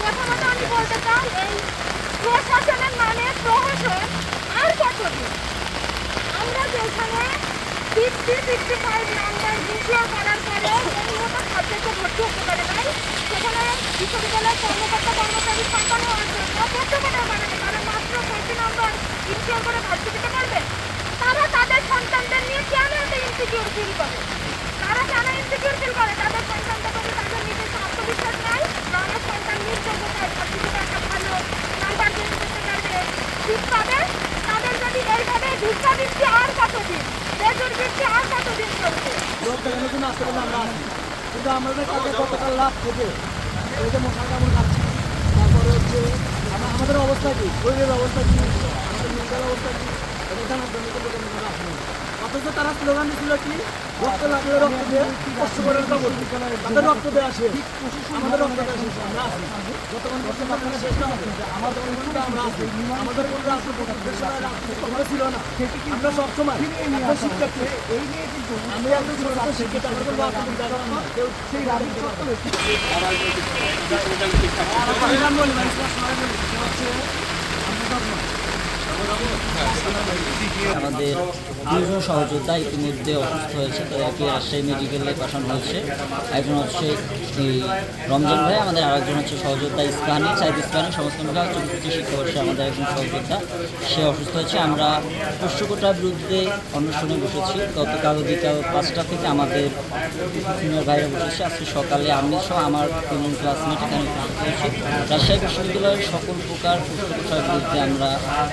প্রথমত আমি বলতে চাই, এই প্রশাসনের মানে প্রহসন আর কতদিন? আমরা যেখানে ফিফটি ফিফটি ফাইভ নাম্বার দ্বিতীয় করার কর্মকর্তা, কর্মচারী হওয়ার জন্য প্রত্যেকটা বানাবে তারা মাত্র ফোরটি নাম্বার ইনশিওর করে ভর্তি দিতে পারবে তারা তাদের সন্তানদের নিয়ে কেন এত ইনসিকিউর ফিল করে তারা কেন ইনসিকিউর ফিল করে তাদের সন্তানদের প্রতি তাদের নিজস্ব আত্মবিশ্বাস নাই না আমার সন্তান নির্যোগ্যতায় ভর্তিতে একটা ভালো নাম্বার গেইন করতে পারবে ঠিক পাবে তাদের যদি ভিক্ষা বৃত্তি আর কতদিন? বেজুর বৃত্তি আর কতদিন চলবে লোক দেখানোর জন্য আসতে পারলে আমরা আসি কিন্তু আমাদের কাছে গতকাল লাভ থেকে এই যে মশার কামড় খাচ্ছি, তারপরে হচ্ছে আমা- আমাদের অবস্থা কি? শরীরের অবস্থা কি? আমাদের মেন্টাল অবস্থা কি? কিন্তু অথচ তারা স্লোগান দিয়েছিল কি? রক্ত লাগলে রক্ত দিয়ে কষ্ট করে ওটা তাদের রক্ত দেওয়া আসে আমাদের রক্ত আমরা না হবে। আমাদের পর্যন্ত আমরা আসলে আমরা আমরা শিক্ষার্থী এই নিয়ে কিন্তু আমি একজন ছোট শিক্ষিত আমার কোনো না। কেউ সেই গাড়ি আমাদের দুজন সহযোদ্ধা ইতিমধ্যে অসুস্থ হয়েছে। তো একে রাজশাহী মেডিকেলে পাঠানো হয়েছে। একজন হচ্ছে এই রমজান ভাই, আমাদের আরেকজন হচ্ছে সহযোদ্ধা ইস্কাহানি সাইদ ইস্কাহানি সমস্ত বিভাগ চতুর্থ শিক্ষাবর্ষে আমাদের একজন সহযোদ্ধা, সে অসুস্থ হয়েছে। আমরা পোষ্যকোটার বিরুদ্ধে অন্বেষণে বসেছি। গতকাল বিকাল পাঁচটা থেকে আমাদের সিনিয়র ভাইরা বসেছে। আজকে সকালে আমি সহ আমার তিনজন ক্লাসমেট এখানে উপস্থিত হয়েছি। রাজশাহী বিশ্ববিদ্যালয়ের সকল প্রকার পোষ্যকোটার বিরুদ্ধে আমরা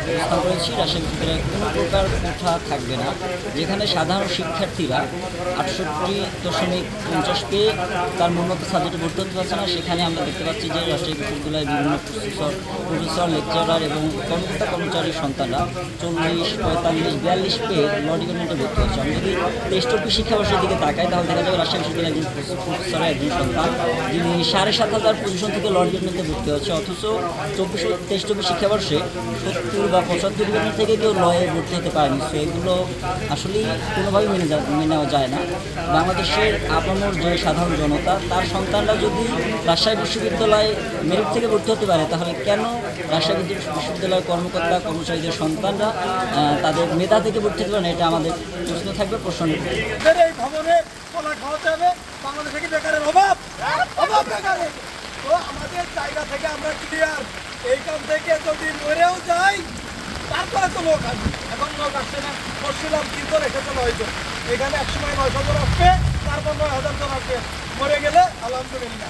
অবস্থান করেছি। রাজশাহী বিশ্ববিদ্যালয়ে কোনো প্রকার কোঠা থাকবে না। যেখানে সাধারণ শিক্ষার্থীরা আটষট্টি দশমিক পঞ্চাশ পেয়ে তার মূলত সাবজেক্টে ভর্তি হতে পারছে না। সেখানে আমরা দেখতে পাচ্ছি যে রাষ্ট্রীয় বিশ্ববিদ্যালয়ের বিভিন্ন প্রফেসর প্রফেসর, লেকচারার এবং কর্মকর্তা কর্মচারীর সন্তানরা চল্লিশ, পঁয়তাল্লিশ বিয়াল্লিশ পেয়ে ল ডিপার্টমেন্টে ভর্তি হচ্ছে। আমি যদি টেস্ট শিক্ষাবর্ষের দিকে তাকাই, তাহলে দেখা যাবে রাজশাহী বিশ্ববিদ্যালয়ের একজন প্রফেসরের একজন সন্তান যিনি সাড়ে সাত হাজার পজিশন থেকে ল ভর্তি হচ্ছে। অথচ চব্বিশ অফিস শিক্ষাবর্ষে সত্তর বা পঁচাত্তর থেকে কেউ লয়ে ভর্তি হতে পারেনি। সো এগুলো আসলেই কোনোভাবেই মেনে মেনে নেওয়া যায় না। বাংলাদেশের আপামর যে সাধারণ জনতা, তার সন্তানরা যদি রাজশাহী বিশ্ববিদ্যালয়ে মেরিট থেকে ভর্তি হতে পারে, তাহলে কেন রাজশাহী বিশ্ববিদ্যালয়ের কর্মকর্তা, কর্মচারীদের সন্তানরা তাদের মেধা থেকে ভর্তি হতে পারে না? এটা আমাদের প্রশ্ন থাকবে, প্রশ্ন এই আমাদের জায়গা থেকে আমরা ক্লিয়ার থেকে যদি মরেও যাই তারপরে তো লোক আসবে এখন লোক আসছে না পরশুরাম কিন্তু রেখেছিল হয়তো এখানে এক সময় নয়শো জন আসবে, তারপর নয় হাজার জন আসবে। মরে গেলে আলহামদুলিল্লাহ।